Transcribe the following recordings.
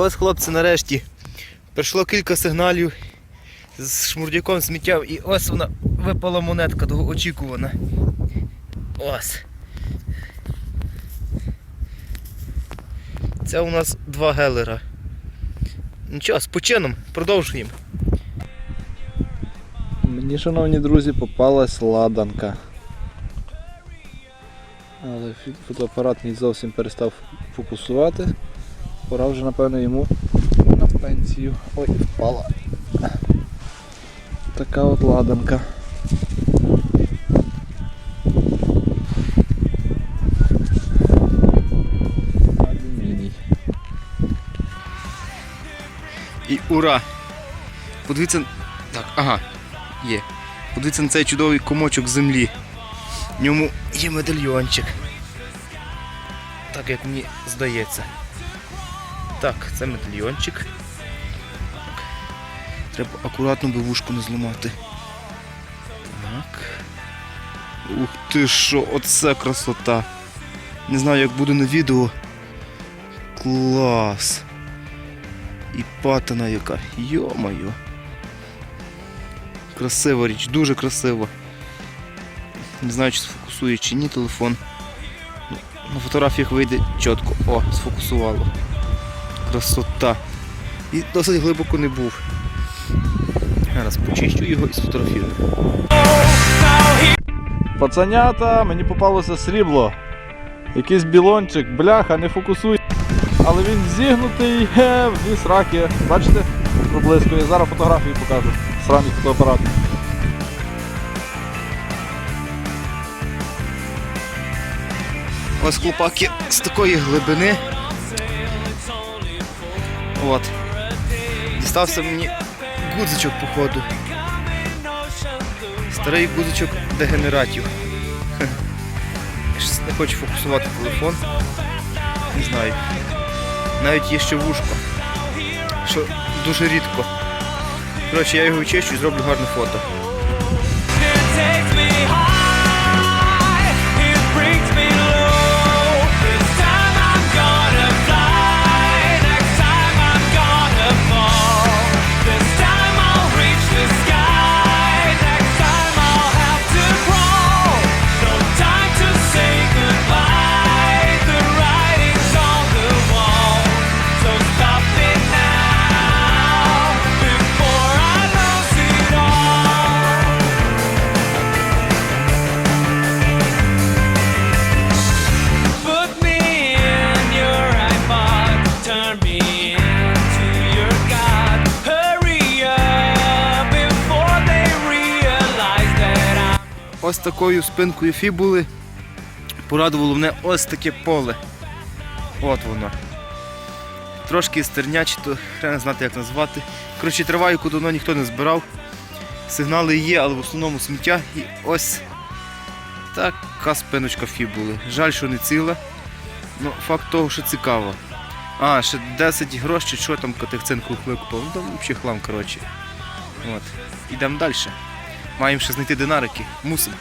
Ось, хлопці, нарешті прийшло кілька сигналів з шмурдяком сміття, і ось вона випала монетка довгоочікувана. Ось. Це у нас два гелера. Нічого, з почином, продовжуємо. Мені, шановні друзі, попалась ладанка. Але фотоапарат мій зовсім перестав фокусувати. Пора вже, напевно, йому на пенсію. Ой, впала. Така от ладанка. І ура! Подивіться. Так, ага, є. Подивіться на цей чудовий комочок землі. В ньому є медальйончик. Так як мені здається. Так, це медальйончик. Треба акуратно би вушку не зламати. Так. Ух ти що, оце красота. Не знаю, як буде на відео. Клас. І патина яка. Йо-моє. Красива річ, дуже красива. Не знаю, чи сфокусує чи ні телефон. Ну, На фотографіях вийде чітко. О, сфокусувало. Красота. І досить глибоко не був. Зараз почищу його і сфотографірую. Пацанята, мені попалося срібло. Якийсь білончик, бляха, не фокусуй. Але він зігнутий, е, в дві сраки. Бачите? Проблискує. Зараз фотографії покажу. Сраний фотоапарат. Ось хлопаки з такої глибини. От. Дістався мені гудзичок походу. Старий гудзичок дегенератів. Не хочу фокусувати телефон. Не знаю. Навіть є ще вушко. Що дуже рідко. Коротше, я його вичищу і зроблю гарне фото. Ось такою спинкою фібули порадувало мене ось таке поле. От воно. Трошки стерняче, то хрен знати як назвати. Коротше, трава, яку давно ніхто не збирав. Сигнали є, але в основному сміття. І ось така спиночка фібули. Жаль, що не ціла. Ну, факт того, що цікаво. А, ще 10 грошей, що там тих цинкових викупив. Ну там взагалі хлам, коротше. От. Ідемо далі. Маємо ще знайти динарики. Мусимо.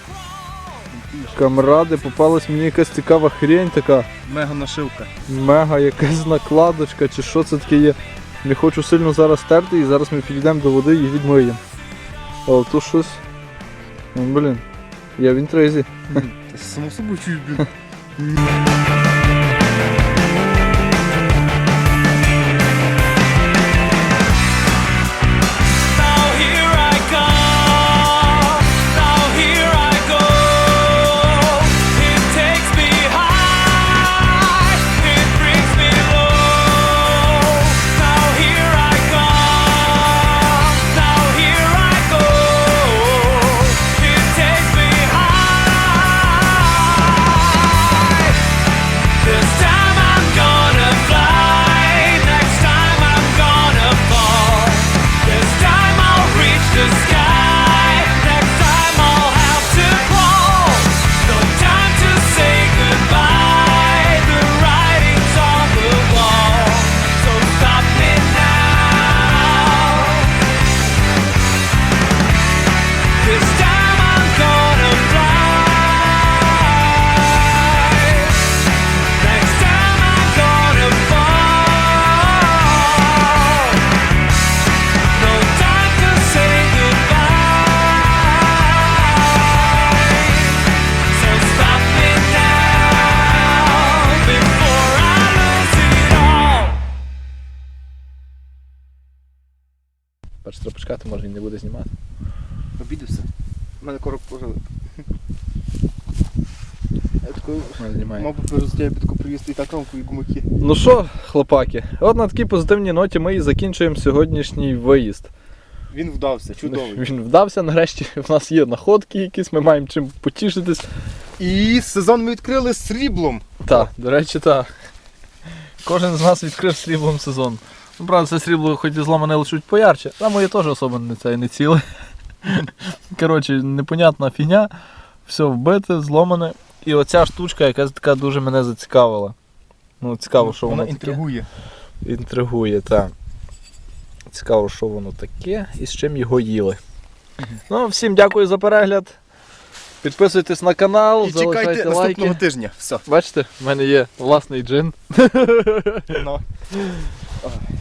Камради, попалась мені якась цікава хрень така. Мега нашивка. Мега якась накладочка чи що це таке є. Не хочу сильно зараз терти і зараз ми підійдемо до води і відмиємо. О, тут щось. Блін. Я в інтризі. Само собою чую, блін. Почекати, може він не буде знімати. Обідався. У мене корок пожили. Я таку, знімає. мав підку привізти і так ромку і гумаки. Ну що, хлопаки, от на такій позитивній ноті ми і закінчуємо сьогоднішній виїзд. Він вдався, чудовий. Він вдався, нарешті в нас є находки якісь, ми маємо чим потішитись. І сезон ми відкрили сріблом. Так, до речі, так. Кожен з нас відкрив сріблом сезон. Ну, правда, це срібло хоч і зламане лишуть поярче, а моє теж особо не це не ціле. Коротше, непонятна фігня, все вбите, зломане. І оця штучка, яка така дуже мене зацікавила. Ну, цікаво, що воно Вона таке. інтригує. Інтригує, так. Цікаво, що воно таке і з чим його їли. Ну, всім дякую за перегляд. Підписуйтесь на канал, І чекайте залишайте наступного тижня. Все. Бачите, в мене є власний джин. Ну. Ой.